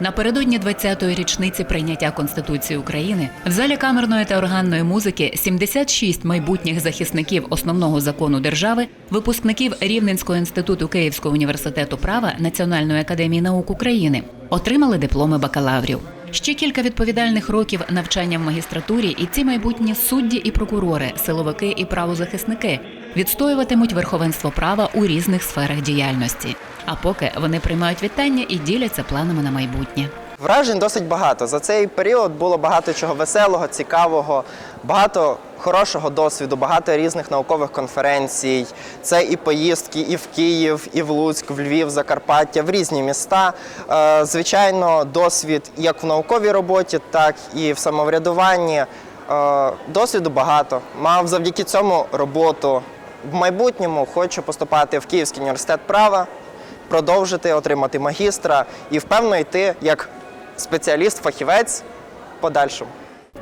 Напередодні 20-ї річниці прийняття Конституції України в залі камерної та органної музики 76 майбутніх захисників основного закону держави, випускників Рівненського інституту Київського університету права Національної академії наук України отримали дипломи бакалаврів. Ще кілька відповідальних років навчання в магістратурі, і ці майбутні судді і прокурори, силовики і правозахисники відстоюватимуть верховенство права у різних сферах діяльності. А поки вони приймають вітання і діляться планами на майбутнє. Вражень досить багато. За цей період було багато чого веселого, цікавого, багато хорошого досвіду, багато різних наукових конференцій. Це і поїздки, і в Київ, і в Луцьк, в Львів, Закарпаття, в різні міста. Е, Звичайно, досвід як в науковій роботі, так і в самоврядуванні. Е, Досвіду багато. Мав завдяки цьому роботу. В майбутньому хочу поступати в Київський університет права продовжити отримати магістра і впевно йти як спеціаліст-фахівець подальшому.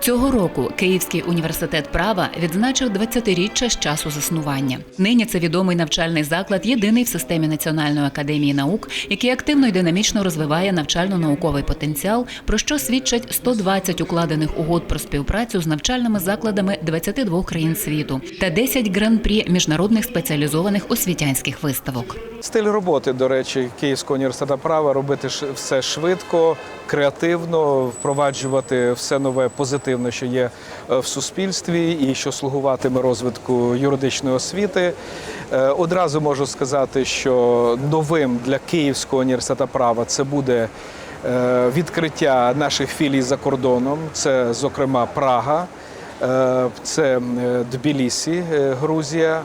Цього року Київський університет права відзначив 20-річчя з часу заснування. Нині це відомий навчальний заклад, єдиний в системі Національної академії наук, який активно і динамічно розвиває навчально-науковий потенціал, про що свідчать 120 укладених угод про співпрацю з навчальними закладами 22 країн світу та 10 гран-прі міжнародних спеціалізованих освітянських виставок. Стиль роботи, до речі, Київського університету права робити все швидко, креативно, впроваджувати все нове позитивне, що є е, в суспільстві, і що слугуватиме розвитку юридичної освіти. Е, Одразу можу сказати, що новим для Київського університету права це буде е, відкриття наших філій за кордоном. Це, зокрема, Прага, це Тбілісі, Грузія.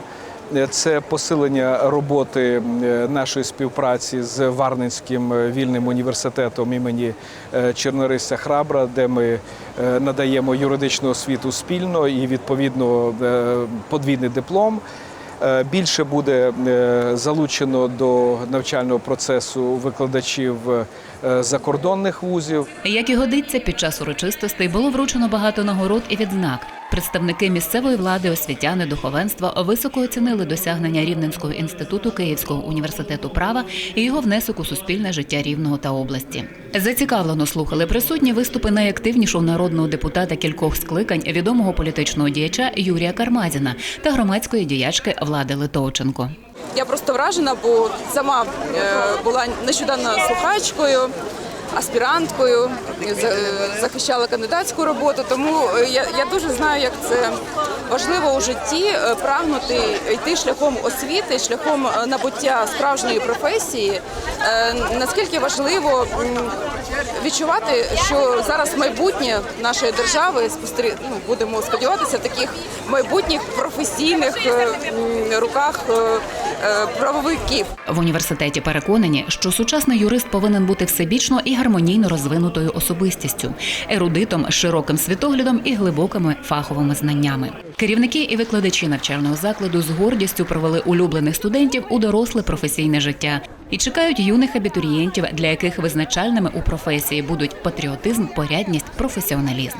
Це посилення роботи е, нашої співпраці з Варненським е, вільним університетом імені е, Храбра, де ми е, надаємо юридичну освіту спільно і відповідно е, подвійний диплом. Е, Більше буде е, залучено до навчального процесу викладачів е, закордонних вузів. Як і годиться, під час урочистостей було вручено багато нагород і відзнак. Представники місцевої влади, освітяни, духовенства високо оцінили досягнення Рівненського інституту Київського університету права і його внесок у суспільне життя Рівного та області. Зацікавлено слухали присутні виступи найактивнішого народного депутата кількох скликань, відомого політичного діяча Юрія Кармазіна та громадської діячки Влади Литовченко. Я просто вражена, бо сама е, була нещодавно слухачкою, аспіранткою, захищала кандидатську роботу. Тому е, я, я дуже знаю, як це важливо у житті е, прагнути йти шляхом освіти, шляхом е, набуття справжньої професії. Наскільки важливо відчувати, що зараз майбутнє нашої держави ну, будемо сподіватися, таких майбутніх професійних руках правовиків. В університеті переконані, що сучасний юрист повинен бути всебічно і гармонійно розвинутою особистістю, ерудитом, широким світоглядом і глибокими фаховими знаннями. Керівники і викладачі навчального закладу з гордістю провели улюблених студентів у доросле професійне життя і чекають юних абітурієнтів, для яких визначальними у професії будуть патріотизм, порядність, професіоналізм.